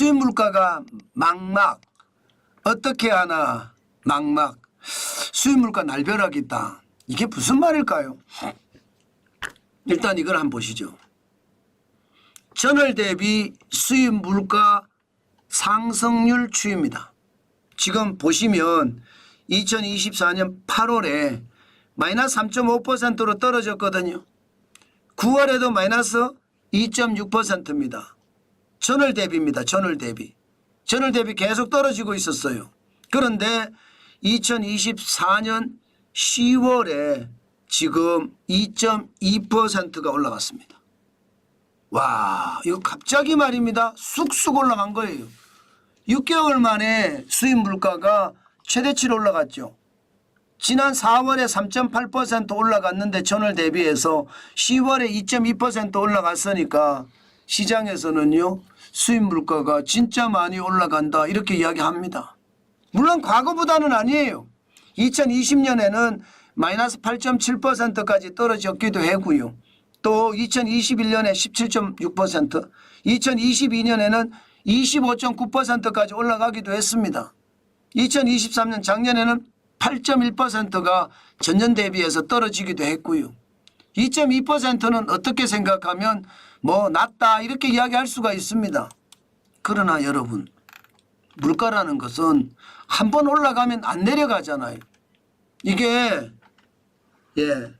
수입 물가가 막막 어떻게 하나 막막 수입 물가 날벼락이다. 이게 무슨 말일까요? 일단 이걸 한번 보시죠. 전월 대비 수입 물가 상승률 추이입니다. 지금 보시면 2024년 8월에 마이너스 3.5%로 떨어졌거든요. 9월에도 마이너스 2.6%입니다. 전월 대비입니다. 전월 대비. 전월 대비 계속 떨어지고 있었어요. 그런데 2024년 10월에 지금 2.2%가 올라갔습니다. 와, 이거 갑자기 말입니다. 쑥쑥 올라간 거예요. 6개월 만에 수입 물가가 최대치로 올라갔죠. 지난 4월에 3.8% 올라갔는데 전월 대비해서 10월에 2.2% 올라갔으니까 시장에서는요 수입 물가가 진짜 많이 올라간다 이렇게 이야기합니다. 물론 과거보다는 아니에요. 2020년에는 마이너스 8.7%까지 떨어졌기도 하고요. 또 2021년에 17.6%, 2022년에는 25.9%까지 올라가기도 했습니다. 2023년 작년에는 8.1%가 전년 대비해서 떨어지기도 했고요. 2.2%는 어떻게 생각하면 뭐 낮다 이렇게 이야기할 수가 있습니다. 그러나 여러분 물가라는 것은 한 번 올라가면 안 내려가잖아요. 이게 예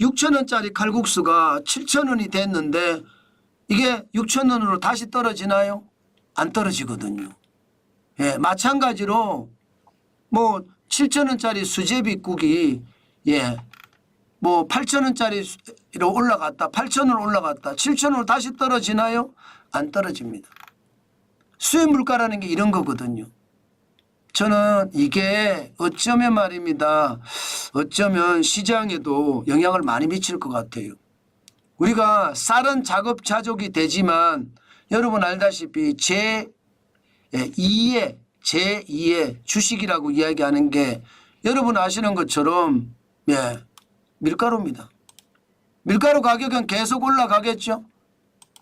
6천 원짜리 칼국수가 7천 원이 됐는데 이게 6천 원으로 다시 떨어지나요? 안 떨어지거든요. 예, 마찬가지로 뭐 7천 원짜리 수제비국이 예, 뭐 8천 원짜리로 올라갔다, 8천 원 올라갔다, 7천 원으로 다시 떨어지나요? 안 떨어집니다. 수입 물가라는 게 이런 거거든요. 저는 이게 어쩌면 말입니다. 어쩌면 시장에도 영향을 많이 미칠 것 같아요. 우리가 쌀은 자급자족이 되지만 여러분 알다시피 제 2의 제2의 주식이라고 이야기하는 게 여러분 아시는 것처럼 예, 밀가루입니다. 밀가루 가격은 계속 올라가겠죠.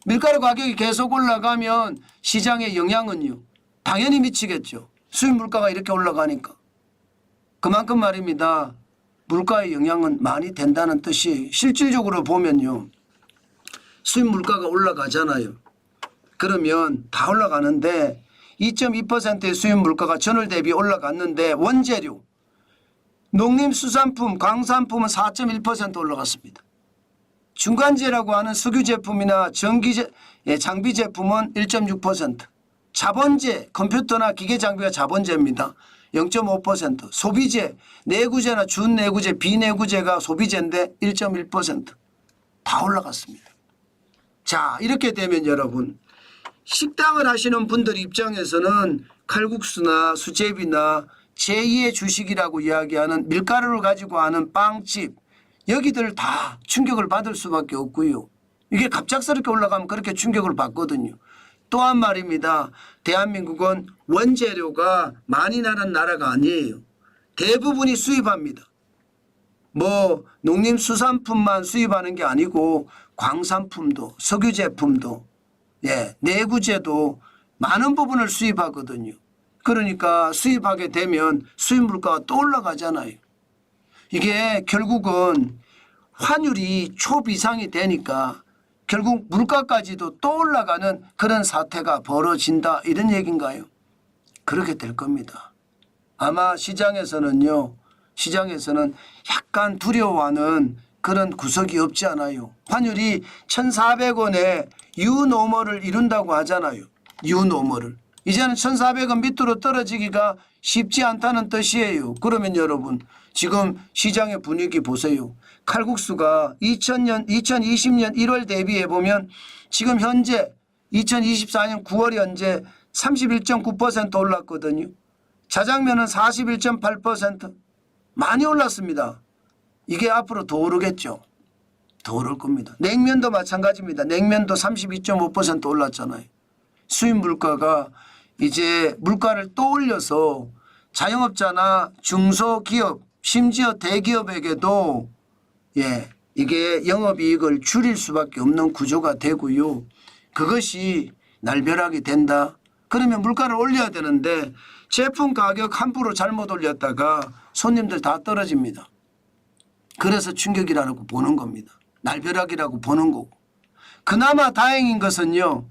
밀가루 가격이 계속 올라가면 시장의 영향은요. 당연히 미치겠죠. 수입 물가가 이렇게 올라가니까. 그만큼 말입니다. 물가의 영향은 많이 된다는 뜻이 실질적으로 보면요. 수입 물가가 올라가잖아요. 그러면 다 올라가는데 2.2%의 수입 물가가 전월 대비 올라갔는데 원재료, 농림수산품, 광산품은 4.1% 올라갔습니다. 중간재라고 하는 석유 제품이나 전기 예, 장비 제품은 1.6%, 자본재, 컴퓨터나 기계 장비가 자본재입니다. 0.5%, 소비재, 내구재나 준내구재, 비내구재가 소비재인데 1.1%다 올라갔습니다. 자, 이렇게 되면 여러분 식당을 하시는 분들 입장에서는 칼국수나 수제비나 제2의 주식이라고 이야기하는 밀가루를 가지고 하는 빵집 여기들 다 충격을 받을 수밖에 없고요. 이게 갑작스럽게 올라가면 그렇게 충격을 받거든요. 또한 말입니다. 대한민국은 원재료가 많이 나는 나라가 아니에요. 대부분이 수입합니다. 뭐 농림수산품만 수입하는 게 아니고 광산품도 석유 제품도 예, 내구재도 많은 부분을 수입하거든요. 그러니까 수입하게 되면 수입 물가가 또 올라가잖아요. 이게 결국은 환율이 초비상이 되니까 결국 물가까지도 또 올라가는 그런 사태가 벌어진다 이런 얘기인가요? 그렇게 될 겁니다. 아마 시장에서는요. 시장에서는 약간 두려워하는 그런 구석이 없지 않아요. 환율이 1,400원에 유노멀을 이룬다고 하잖아요. 유노멀을. 이제는 1,400원 밑으로 떨어지기가 쉽지 않다는 뜻이에요. 그러면 여러분 지금 시장의 분위기 보세요. 칼국수가 2000년, 2020년 1월 대비해 보면 지금 현재 2024년 9월 현재 31.9% 올랐거든요. 자장면은 41.8% 많이 올랐습니다. 이게 앞으로 더 오르겠죠. 더 오를 겁니다. 냉면도 마찬가지입니다. 냉면도 32.5% 올랐잖아요. 수입 물가가 이제 물가를 또 올려서 자영업자나 중소기업 심지어 대기업에게도 예 이게 영업이익을 줄일 수밖에 없는 구조가 되고요. 그것이 날벼락이 된다. 그러면 물가를 올려야 되는데 제품 가격 함부로 잘못 올렸다가 손님들 다 떨어집니다. 그래서 충격이라고 보는 겁니다. 날벼락이라고 보는 거고. 그나마 다행인 것은요.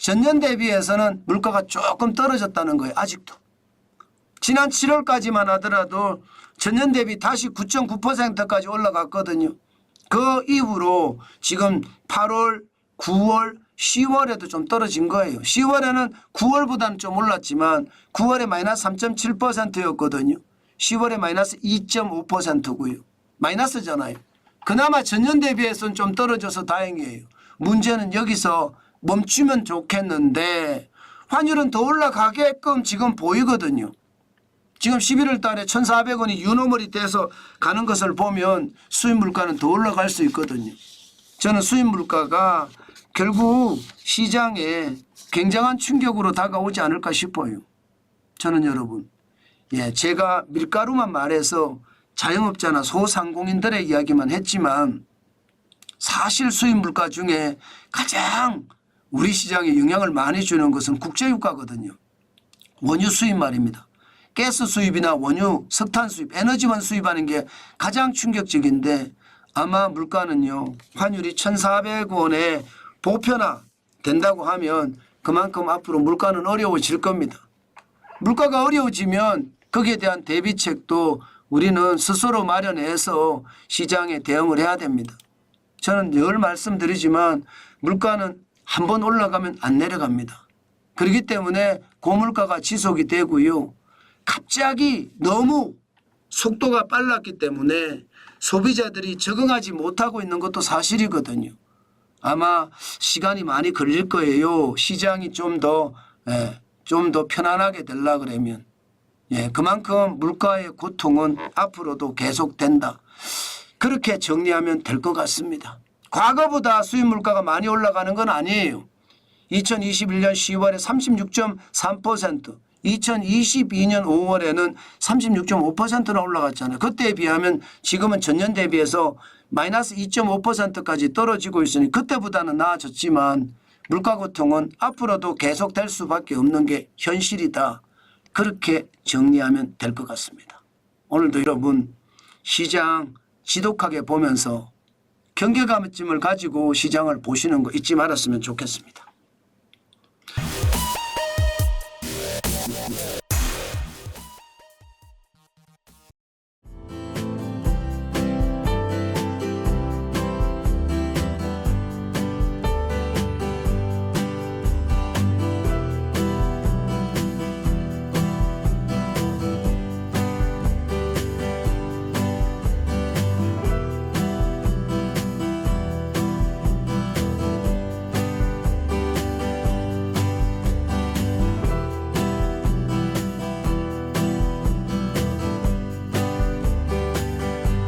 전년 대비해서는 물가가 조금 떨어졌다는 거예요. 아직도. 지난 7월까지만 하더라도 전년 대비 다시 9.9%까지 올라갔거든요. 그 이후로 지금 8월, 9월, 10월에도 좀 떨어진 거예요. 10월에는 9월보다는 좀 올랐지만 9월에 마이너스 3.7%였거든요. 10월에 마이너스 2.5%고요. 마이너스잖아요. 그나마 전년 대비해서는 좀 떨어져서 다행이에요. 문제는 여기서 멈추면 좋겠는데 환율은 더 올라가게끔 지금 보이거든요. 지금 11월 달에 1,400원이 유노멀이 돼서 가는 것을 보면 수입 물가는 더 올라갈 수 있거든요. 저는 수입 물가가 결국 시장에 굉장한 충격으로 다가오지 않을까 싶어요. 저는 여러분, 예, 제가 밀가루만 말해서 자영업자나 소상공인들의 이야기만 했지만 사실 수입 물가 중에 가장 우리 시장에 영향을 많이 주는 것은 국제유가거든요. 원유 수입 말입니다. 가스 수입이나 원유, 석탄 수입, 에너지만 수입하는 게 가장 충격적인데 아마 물가는요 환율이 1,400원에 보편화 된다고 하면 그만큼 앞으로 물가는 어려워질 겁니다. 물가가 어려워지면 거기에 대한 대비책도 우리는 스스로 마련해서 시장에 대응을 해야 됩니다. 저는 늘 말씀드리지만 물가는 한 번 올라가면 안 내려갑니다. 그렇기 때문에 고물가가 지속이 되고요. 갑자기 너무 속도가 빨랐기 때문에 소비자들이 적응하지 못하고 있는 것도 사실이거든요. 아마 시간이 많이 걸릴 거예요. 시장이 좀 더, 예, 좀더 편안하게 되려 그러면. 예, 그만큼 물가의 고통은 앞으로도 계속된다. 그렇게 정리하면 될 것 같습니다. 과거보다 수입 물가가 많이 올라가는 건 아니에요. 2021년 10월에 36.3%, 2022년 5월에는 36.5%나 올라갔잖아요. 그때에 비하면 지금은 전년 대비해서 마이너스 2.5%까지 떨어지고 있으니 그때보다는 나아졌지만 물가 고통은 앞으로도 계속될 수밖에 없는 게 현실이다. 그렇게 정리하면 될 것 같습니다. 오늘도 여러분 시장 지독하게 보면서 경계감쯤을 가지고 시장을 보시는 거 잊지 말았으면 좋겠습니다.